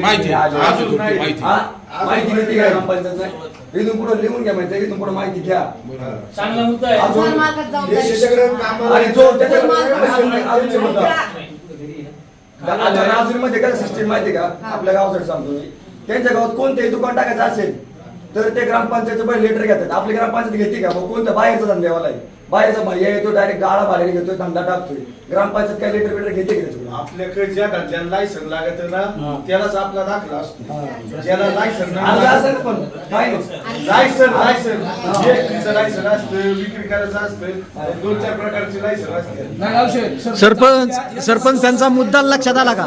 माहिती. आज- आज होती माहिती. हा? माहिती. किती काय ग्रामपंचायत नाही इथून पुढे लिहून घ्या माहिती. इथून पुढे माहिती घ्या. चांगला मुद्दा आहे. अजून- मालकात जाऊन हे शेतकऱ्यांना कामाला- आणि जो नाझरीमध्ये काय सिस्टीम माहिती का? आपल्या गावासाठी सांगतो मी. त्यांच्या गावात कोणतेही दुकान टाकायचं असेल तर ते ग्रामपंचायतचं पहिले लेटर घेतात. आपली ग्रामपंचायत घेते का? मग कोणतं? बाहेरचा धंद्यावाला आहे बाहेरचा भैया येतो डायरेक्ट गाळा भाड्याने घेतोय धंदा टाकतोय. ग्रामपंचायत काय लेटर बिटर घेते का त्याच्याकडून? आपल्याकडे ज्या ज्याला लायसन लागत ना त्यालाच आपला दाखला असतो. ज्याला लायसन असं ना पण. काय नाही. लायसन लायसन लायसन असतं विक्री करायचं असतं दोन चार प्रकारचे लायसन असते सरपंच सरपंच त्यांचा मुद्दा लक्षात आला का?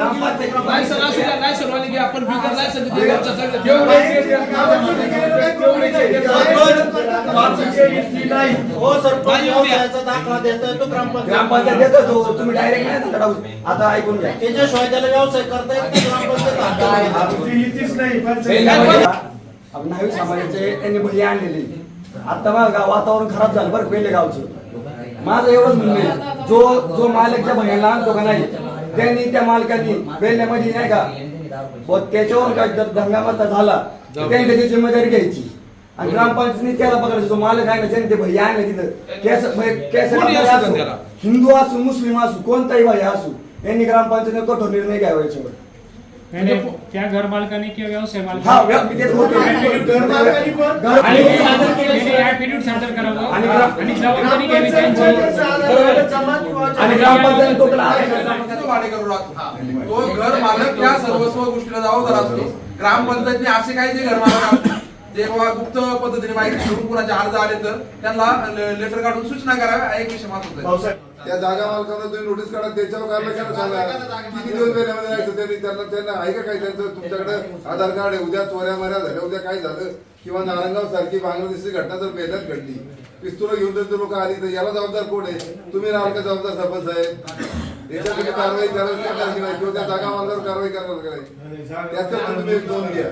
लायसन असू द्या लायसन घ्या आपण हो नाही धंदा टाकू आता ऐकून घ्या त्याच्याशिवाय त्याला व्यवसाय करता नाही समाजाचे त्यांनी आणलेले आता वातावरण खराब झालं बरं पहिले गावचं माझं एवढंच म्हणणं जो जो मालकच्या भैयाला आणतो का नाही त्यांनी त्या मालकांनी बेल्ल्यामध्ये नाही का व त्याच्यावर काय जर दंगामस्ता झाला त्यांनी त्याची जिम्मेदारी घ्यायची? आणि ग्रामपंचायतीने त्याला पकडायचं जो मालक आहे ना ज्यांनी ते भैया आणले तिथं. कॅस कॅस कोणी असू त्याला. हिंदू असू मुस्लिम असू कोणताही भैया असू यांनी ग्रामपंचायतीने कठोर निर्णय घ्यावा याच्यावर. त्या घर मालकाने किंवा व्यवसाय हा व्या- मी तेच घर- आणि सादर केलेले ऍफिडेव्हिट सादर करावं. आणि आणि ग्राम- जबाबदारी घ्यावी त्यांची. आणि ग्रामपंचायत टोटल किती भाडे करू लागतो तो घर मालक या सर्वस्व गोष्टीला जबाबदार असतो. ग्रामपंचायतने असे काही जे घर मालक असतात बाबा गुप्त पद्धतीने माहिती घेऊन कुणाचे अर्ज आले तर त्यांना लेटर काढून सूचना कराव्या एक विषय आहे. पावसाळ्यात त्या जागा मालकांना तुम्ही नोटीस काढा त्याच्यावर कारवाई करा सांगा किती दिवस राहायचं त्यांनी त्यांना त्यांना आहे का काही त्यांचं? तुमच्याकडे आधार कार्ड आहे उद्या चोऱ्या माऱ्या झाल्या उद्या काय झालं? किंवा नारायणगाव सारखी बांगलादेशची घटना जर बेल्यात घडली पिस्तुलं घेऊन जर लोक आली तर याला जबाबदार कोण आहे? तुम्ही राहाल का जबाबदार सरपंच साहेब? तुम्ही कारवाई करायला की नाही किंवा त्या जागा कारवाई करायला काय त्याचं पण तुम्ही नोंद घ्या.